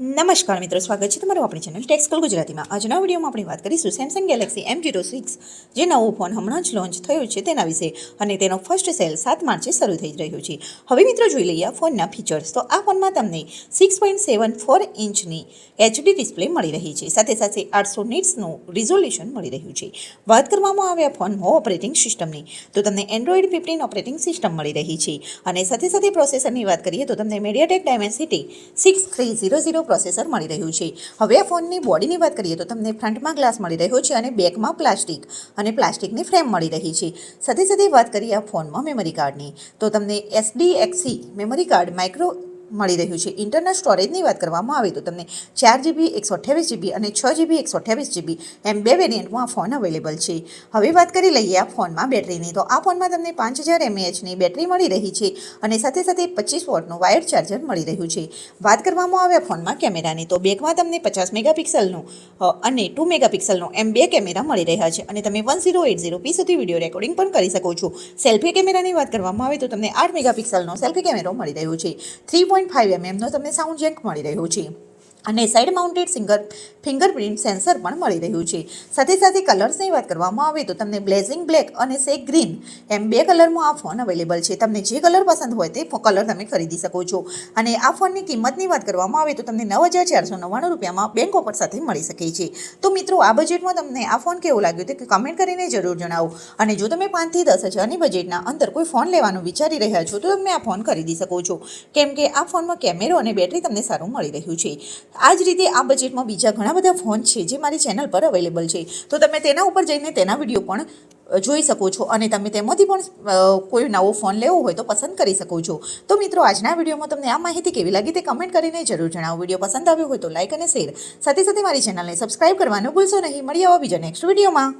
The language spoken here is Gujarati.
નમસ્કાર મિત્રો, સ્વાગત છે તમારું આપણી ચેનલ ટેક્સકોલ ગુજરાતીમાં. આજના વિડીયોમાં આપણે વાત કરીશું Samsung Galaxy M zero six જે નવો ફોન હમણાં જ લોન્ચ થયો છે તેના વિશે. અને તેનો ફર્સ્ટ સેલ સાત માર્ચે શરૂ થઈ રહ્યો છે. હવે મિત્રો જોઈ લઈએ આ ફોનના ફીચર્સ તો આ ફોનમાં તમને સિક્સ પોઈન્ટ સેવન ફોર ઇંચની એચડી ડિસ્પ્લે મળી રહી છે. સાથે સાથે આઠસો નીટ્સનું રિઝોલ્યુશન મળી રહ્યું છે. વાત કરવામાં આવે આ ફોનમાં ઓપરેટિંગ સિસ્ટમની તો તમને એન્ડ્રોઈડ ફિફ્ટીન ઓપરેટિંગ સિસ્ટમ મળી રહી છે. અને સાથે સાથે પ્રોસેસરની વાત કરીએ તો તમને MediaTek Dimensity six three zero zero processor મળી રહ્યું છે. હવે ફોનની બોડીની વાત કરીએ તો તમને ફ્રન્ટમાં ગ્લાસ મળી રહ્યો છે અને બેકમાં પ્લાસ્ટિક અને પ્લાસ્ટિકની ફ્રેમ મળી રહી છે. સાથે સાથે વાત કરીએ આ ફોનમાં મેમરી કાર્ડની. તો તમને એસડીએક્સી મેમરી કાર્ડ, માઇક્રો મળી રહ્યું છે. ઇન્ટરનલ સ્ટોરેજની વાત કરવામાં આવે તો તમને ચાર જીબી એકસો અઠ્યાવીસ જીબી અને છ જીબી એકસો અઠ્યાવીસ જીબી એમ બે વેરિયન્ટમાં આ ફોન અવેલેબલ છે. હવે વાત કરી લઈએ આ ફોનમાં બેટરીની. તો આ ફોનમાં તમને પાંચ હજાર એમએએચની બેટરી મળી રહી છે અને સાથે સાથે પચીસ વોટનું વાયર ચાર્જર મળી રહ્યું છે. વાત કરવામાં આવે ફોનમાં કેમેરાની તો બેકમાં તમને પચાસ મેગાપિક્સલનું અને ટુ મેગાપિક્સલનો એમ બે કેમેરા મળી રહ્યા છે. અને તમે one zero eight zero p સુધી વીડિયો રેકોર્ડિંગ પણ કરી શકો છો. સેલ્ફી કેમેરાની વાત કરવામાં આવે તો તમને આઠ મેગાપિક્સલનો સેલ્ફી કેમેરો મળી રહ્યો છે. થ્રી પોઈન્ટ ફાઇવ એમએમનો તમને સાઉન્ડ જેક મળી રહ્યો છે. અને side mounted single fingerprint sensor પણ મળી રહ્યું છે. સાથે સાથે કલર્સની વાત કરવામાં આવે તો તમને બ્લેઝિંગ બ્લેક અને સેક ગ્રીન એમ બે કલરમાં આ ફોન અવેલેબલ છે. તમને જે કલર પસંદ હોય તે કલર તમે ખરીદી શકો છો. અને આ ફોનની કિંમતની વાત કરવામાં આવે તો તમને નવ હજાર ચારસો નવ્વાણું રૂપિયામાં બેંક ઓફર સાથે મળી શકે છે. તો મિત્રો, આ બજેટમાં તમને આ ફોન કેવો લાગ્યો તે કમેન્ટ કરીને જરૂર જણાવો. અને જો તમે પાંચથી દસ હજારની બજેટના અંદર કોઈ ફોન લેવાનું વિચારી રહ્યા છો તો તમે આ ફોન ખરીદી શકો છો. કેમ કે આ ફોનમાં કેમેરો અને બેટરી તમને સારું મળી રહ્યું છે. આ જ રીતે આ બજેટમાં બીજા ઘણા બધા ફોન છે જે મારી ચેનલ પર અવેલેબલ છે. તો તમે તેના ઉપર જઈને તેના વીડિયો પણ જોઈ શકો છો અને તમે તેમાંથી પણ કોઈ નવો ફોન લેવો હોય તો પસંદ કરી શકો છો. તો મિત્રો, આજના વિડીયોમાં તમને આ માહિતી કેવી લાગી તે કમેન્ટ કરીને જરૂર જણાવો. વીડિયો પસંદ આવ્યો હોય તો લાઇક અને શેર સાથે સાથે મારી ચેનલને સબસ્ક્રાઇબ કરવાનું ભૂલશો નહીં. મળી આવો બીજા નેક્સ્ટ વિડીયોમાં.